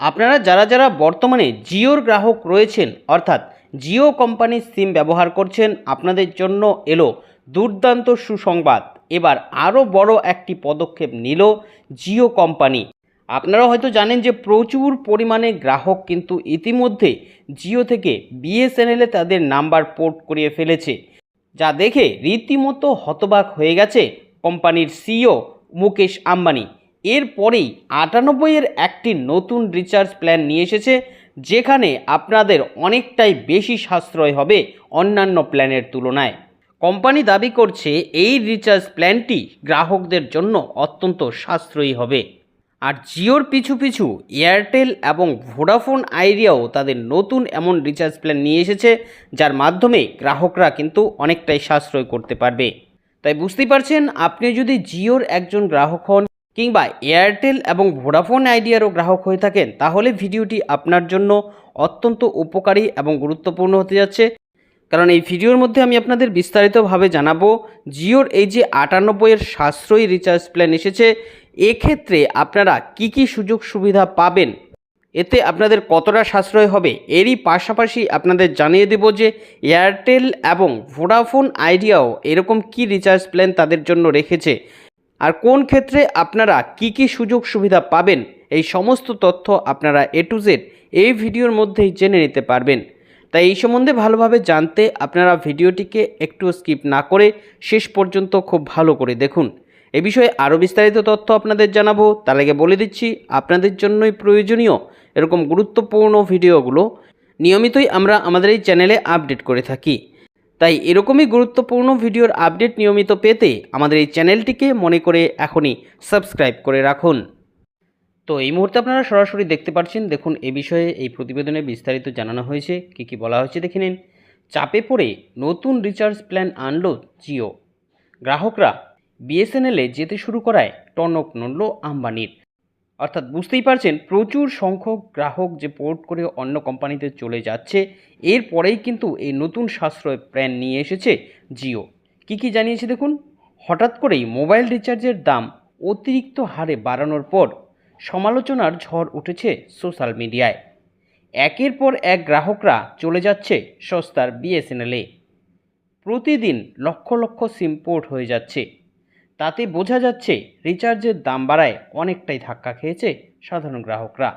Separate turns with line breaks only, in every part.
আপনারা যারা যারা বর্তমানে জিওর গ্রাহক রয়েছেন, অর্থাৎ জিও কোম্পানির সিম ব্যবহার করছেন, আপনাদের জন্য এলো দুর্দান্ত সুসংবাদ। এবার আরও বড় একটি পদক্ষেপ নিল জিও কোম্পানি। আপনারা হয়তো জানেন যে প্রচুর পরিমাণে গ্রাহক কিন্তু ইতিমধ্যে জিও থেকে বিএসএনএলে তাদের নাম্বার পোর্ট করিয়ে ফেলেছে। যা দেখে রীতিমতো হতবাক হয়ে গেছে কোম্পানির সিইও মুকেশ আম্বানি। এরপরেই আটানব্বইয়ের একটি নতুন রিচার্জ প্ল্যান নিয়ে এসেছে, যেখানে আপনাদের অনেকটাই বেশি সাশ্রয় হবে অন্যান্য প্ল্যানের তুলনায়। কোম্পানি দাবি করছে, এই রিচার্জ প্ল্যানটি গ্রাহকদের জন্য অত্যন্ত সাশ্রয়ী হবে। আর জিওর পিছু পিছু এয়ারটেল এবং ভোডাফোন আইডিয়াও তাদের নতুন এমন রিচার্জ প্ল্যান নিয়ে এসেছে, যার মাধ্যমে গ্রাহকরা কিন্তু অনেকটাই সাশ্রয় করতে পারবে। তাই বুঝতেই পারছেন, আপনি যদি জিওর একজন গ্রাহক হন কিংবা এয়ারটেল এবং ভোডাফোন আইডিয়ারও গ্রাহক হয়ে থাকেন, তাহলে ভিডিওটি আপনার জন্য অত্যন্ত উপকারী এবং গুরুত্বপূর্ণ হতে যাচ্ছে। কারণ এই ভিডিওর মধ্যে আমি আপনাদের বিস্তারিতভাবে জানাব, জিওর এই যে আটানব্বইয়ের সাশ্রয়ী রিচার্জ প্ল্যান এসেছে, এক্ষেত্রে আপনারা কি কি সুযোগ সুবিধা পাবেন, এতে আপনাদের কতটা সাশ্রয় হবে, এরই পাশাপাশি আপনাদের জানিয়ে দেব যে এয়ারটেল এবং ভোডাফোন আইডিয়াও এরকম কি রিচার্জ প্ল্যান তাদের জন্য রেখেছে। আর কোন ক্ষেত্রে আপনারা কি কি সুযোগ সুবিধা পাবেন, এই সমস্ত তথ্য আপনারা এ টু জেড এই ভিডিওর মধ্যেই জেনে নিতে পারবেন। তাই এই সম্বন্ধে ভালোভাবে জানতে আপনারা ভিডিওটিকে একটু স্কিপ না করে শেষ পর্যন্ত খুব ভালো করে দেখুন। এ বিষয়ে আরও বিস্তারিত তথ্য আপনাদের জানাব, তার আগে বলে দিচ্ছি, আপনাদের জন্যই প্রয়োজনীয় এরকম গুরুত্বপূর্ণ ভিডিওগুলো। নিয়মিতই আমরা আমাদের এই চ্যানেলে আপডেট করে থাকি। তাই এরকমই গুরুত্বপূর্ণ ভিডিওর আপডেট নিয়মিত পেতে আমাদের এই চ্যানেলটিকে মনে করে এখনই সাবস্ক্রাইব করে রাখুন। তো এই মুহূর্তে আপনারা সরাসরি দেখতে পাচ্ছেন, দেখুন এ বিষয়ে এই প্রতিবেদনে বিস্তারিত জানানো হয়েছে, কী কী বলা হয়েছে দেখে নিন। চাপে পড়ে নতুন রিচার্জ প্ল্যান আনলো জিও। গ্রাহকরা বিএসএনএলে যেতে শুরু করায় টনক নড়ল আম্বানির। অর্থাৎ বুঝতেই পারছেন, প্রচুর সংখ্যক গ্রাহক যে পোর্ট করে অন্য কোম্পানিতে চলে যাচ্ছে এরপরেই কিন্তু এই নতুন সাশ্রয় প্ল্যান নিয়ে এসেছে জিও। কি কি জানিয়েছে দেখুন? হঠাৎ করেই মোবাইল রিচার্জের দাম অতিরিক্ত হারে বাড়ানোর পর সমালোচনার ঝড় উঠেছে সোশ্যাল মিডিয়ায়। একের পর এক গ্রাহকরা চলে যাচ্ছে সস্তার বিএসএনএলে। প্রতিদিন লক্ষ লক্ষ সিম পোর্ট হয়ে যাচ্ছে। তাতে বোঝা যাচ্ছে রিচার্জের দাম বাড়ায় অনেকটাই ধাক্কা খেয়েছে সাধারণ গ্রাহকরা।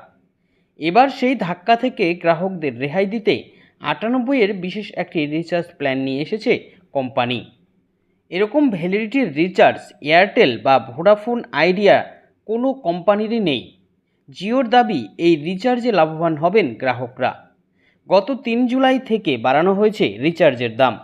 এবার সেই ধাক্কা থেকে গ্রাহকদের রেহাই দিতে আটানব্বইয়ের বিশেষ একটি রিচার্জ প্ল্যান নিয়ে এসেছে কোম্পানি। এরকম ভ্যালিডিটির রিচার্জ এয়ারটেল বা ভোডাফোন আইডিয়া কোনো কোম্পানিরই নেই। জিওর দাবি, এই রিচার্জে লাভবান হবেন গ্রাহকরা। গত তিন জুলাই থেকে বাড়ানো হয়েছে রিচার্জের দাম।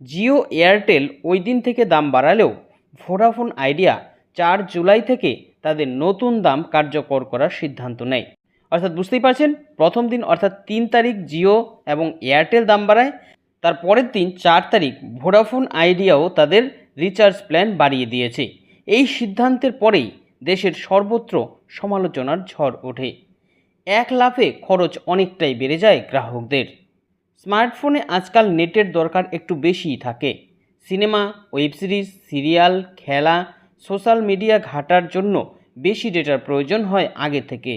জিও এয়ারটেল ওই দিন থেকে দাম বাড়ালেও ভোডাফোন আইডিয়া চার জুলাই থেকে তাদের নতুন দাম কার্যকর করার সিদ্ধান্ত নেয়। অর্থাৎ বুঝতেই পারছেন, প্রথম দিন অর্থাৎ তিন তারিখ জিও এবং এয়ারটেল দাম বাড়ায় তার পরের দিন চার তারিখ ভোডাফোন আইডিয়াও তাদের রিচার্জ প্ল্যান বাড়িয়ে দিয়েছে। এই সিদ্ধান্তের পরেই দেশের সর্বত্র সমালোচনার ঝড় ওঠে। এক লাফে খরচ অনেকটাই বেড়ে যায় গ্রাহকদের। স্মার্টফোনে আজকাল নেটের দরকার একটু বেশিই থাকে। সিনেমা, ওয়েব সিরিজ, সিরিয়াল, খেলা, সোশ্যাল মিডিয়া ঘাটার জন্য বেশি ডেটার প্রয়োজন হয় আগে থেকে।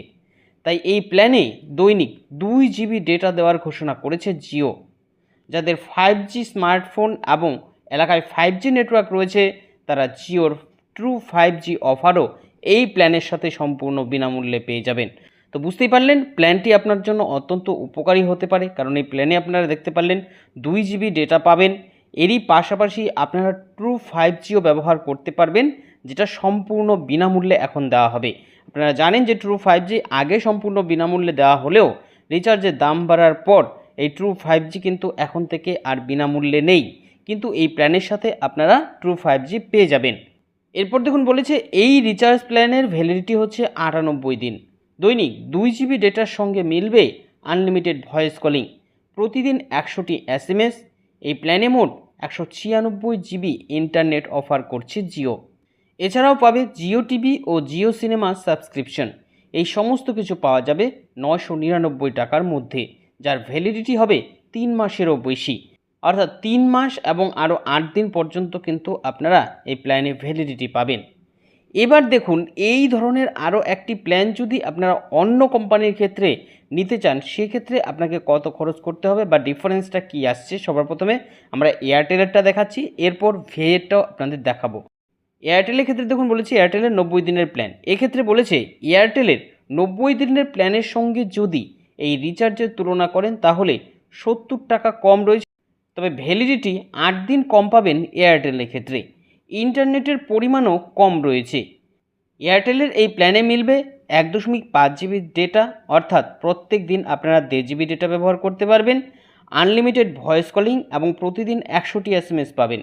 তাই এই প্ল্যানে দৈনিক দুই জিবি ডেটা দেওয়ার ঘোষণা করেছে জিও। যাদের ফাইভ জি স্মার্টফোন এবং এলাকায় ফাইভ জি নেটওয়ার্ক রয়েছে, তারা জিওর ট্রু ফাইভ জি অফারও এই প্ল্যানের সাথে সম্পূর্ণ বিনামূল্যে পেয়ে যাবেন। তো বুঝতেই পারলেন, প্ল্যানটি আপনার জন্য অত্যন্ত উপকারী হতে পারে, কারণ এই প্ল্যানে আপনারা দেখতে পারলেন দুই জিবি ডেটা পাবেন। এরই পাশাপাশি আপনারা ট্রু ফাইভ জিও ব্যবহার করতে পারবেন, যেটা সম্পূর্ণ বিনামূল্যে এখন দেওয়া হবে। আপনারা জানেন যে ট্রু ফাইভ জি আগে সম্পূর্ণ বিনামূল্যে দেওয়া হলেও রিচার্জের দাম বাড়ার পর এই ট্রু ফাইভ জি কিন্তু এখন থেকে আর বিনামূল্যে নেই। কিন্তু এই প্ল্যানের সাথে আপনারা ট্রু ফাইভ জি পেয়ে যাবেন। এরপর দেখুন বলেছে, এই রিচার্জ প্ল্যানের ভ্যালিডিটি হচ্ছে আটানব্বই দিন। দৈনিক দুই জিবি ডেটার সঙ্গে মিলবে আনলিমিটেড ভয়েস কলিং প্রতিদিন একশোটি এস এম এস এই প্ল্যানে মোট একশো ছিয়ানব্বই জিবি ইন্টারনেট অফার করছে জিও। এছাড়াও পাবে জিও টিভি ও জিও সিনেমা সাবস্ক্রিপশন। এই সমস্ত কিছু পাওয়া যাবে নশো নিরানব্বই টাকার মধ্যে, যার ভ্যালিডিটি হবে তিন মাসেরও বেশি। অর্থাৎ তিন মাস এবং আরও আট দিন পর্যন্ত কিন্তু আপনারা এই প্ল্যানে ভ্যালিডিটি পাবেন। এবার দেখুন, এই ধরনের আরও একটি প্ল্যান যদি আপনারা অন্য কোম্পানির ক্ষেত্রে নিতে চান, সেক্ষেত্রে আপনাকে কত খরচ করতে হবে বা ডিফারেন্সটা কী আসছে সবার প্রথমে আমরা এয়ারটেলেরটা দেখাচ্ছি, এরপর ভেয়েরটাও আপনাদের দেখাবো। এয়ারটেলের ক্ষেত্রে দেখুন বলেছে এয়ারটেলের নব্বই দিনের প্ল্যান এক্ষেত্রে বলেছে এয়ারটেলের নব্বই দিনের প্ল্যানের সঙ্গে যদি এই রিচার্জের তুলনা করেন, তাহলে সত্তর টাকা কম রয়েছে। তবে ভ্যালিডিটি আট দিন কম পাবেন এয়ারটেলের ক্ষেত্রে। ইন্টারনেটের পরিমাণও কম রয়েছে। এয়ারটেলের এই প্ল্যানে মিলবে এক দশমিক পাঁচ জিবি ডেটা, অর্থাৎ প্রত্যেক দিন আপনারা দেড় জিবি ডেটা ব্যবহার করতে পারবেন, আনলিমিটেড ভয়েস কলিং এবং প্রতিদিন একশোটি এস এম এস পাবেন।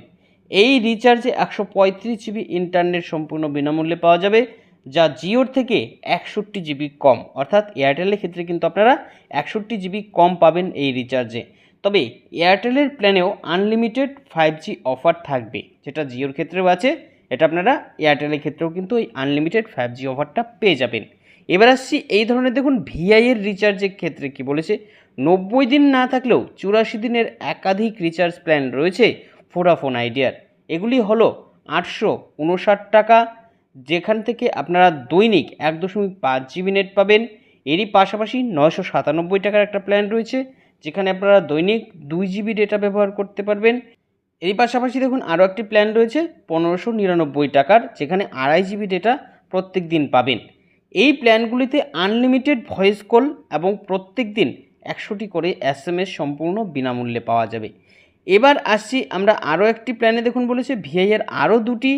এই রিচার্জে একশো পঁয়ত্রিশ জিবি ইন্টারনেট সম্পূর্ণ বিনামূল্যে পাওয়া যাবে, যা জিওর থেকে একষট্টি জিবি কম। অর্থাৎ এয়ারটেলের ক্ষেত্রে কিন্তু আপনারা একষট্টি জিবি কম পাবেন এই রিচার্জে। তবে এয়ারটেলের প্ল্যানেও আনলিমিটেড ফাইভ জি অফার থাকবে, যেটা জিওর ক্ষেত্রেও আছে। এটা আপনারা এয়ারটেলের ক্ষেত্রেও কিন্তু ওই আনলিমিটেড ফাইভ জি অফারটা পেয়ে যাবেন। এবার আসছি এই ধরনের দেখুন ভিআইয়ের রিচার্জের ক্ষেত্রে কি বলেছে। নব্বই দিন না থাকলেও চুরাশি দিনের একাধিক রিচার্জ প্ল্যান রয়েছে ফোডাফোন আইডিয়ার। এগুলি হলো আটশো উনষাট টাকা, যেখান থেকে আপনারা দৈনিক এক দশমিক পাঁচ জিবি নেট পাবেন। এরই পাশাপাশি নয়শো সাতানব্বই টাকার একটা প্ল্যান রয়েছে। যেখানে আপনারা দৈনিক দুই জিবি ডেটা ব্যবহার করতে পারবেন। এর পাশাপাশি দেখুন আরও একটি প্ল্যান রয়েছে, পনেরোশো নিরানব্বই টাকার, যেখানে আড়াই জিবি ডেটা প্রত্যেক দিন পাবেন। এই প্ল্যানগুলিতে আনলিমিটেড ভয়েস কল এবং প্রত্যেক দিন একশোটি করে এস সম্পূর্ণ বিনামূল্যে পাওয়া যাবে। এবার আসছি আমরা আরও একটি প্ল্যানে দেখুন বলেছে ভিআইয়ের আরও দুটি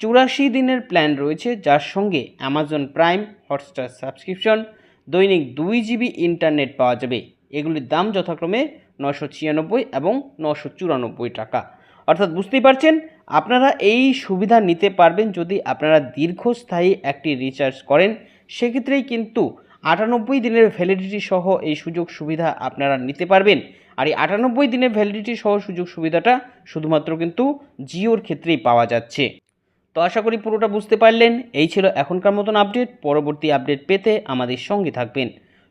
চুরাশি দিনের প্ল্যান রয়েছে, যার সঙ্গে অ্যামাজন প্রাইম হটস্টার সাবস্ক্রিপশন দৈনিক দুই জিবি ইন্টারনেট পাওয়া যাবে। এগুলির দাম যথাক্রমে নশো ছিয়ানব্বই এবং নশো চুরানব্বই টাকা। অর্থাৎ বুঝতেই পারছেন, আপনারা এই সুবিধা নিতে পারবেন যদি আপনারা দীর্ঘস্থায়ী একটি রিচার্জ করেন। সেক্ষেত্রেই কিন্তু আটানব্বই দিনের ভ্যালিডিটি সহ এই সুযোগ সুবিধা আপনারা নিতে পারবেন। আর এই আটানব্বই দিনের ভ্যালিডিটি সহ সুযোগ সুবিধাটা শুধুমাত্র কিন্তু জিওর ক্ষেত্রেই পাওয়া যাচ্ছে। তো আশা করি পুরোটা বুঝতে পারলেন। এই ছিল এখনকার মতন আপডেট পরবর্তী আপডেট পেতে আমাদের সঙ্গে থাকবেন।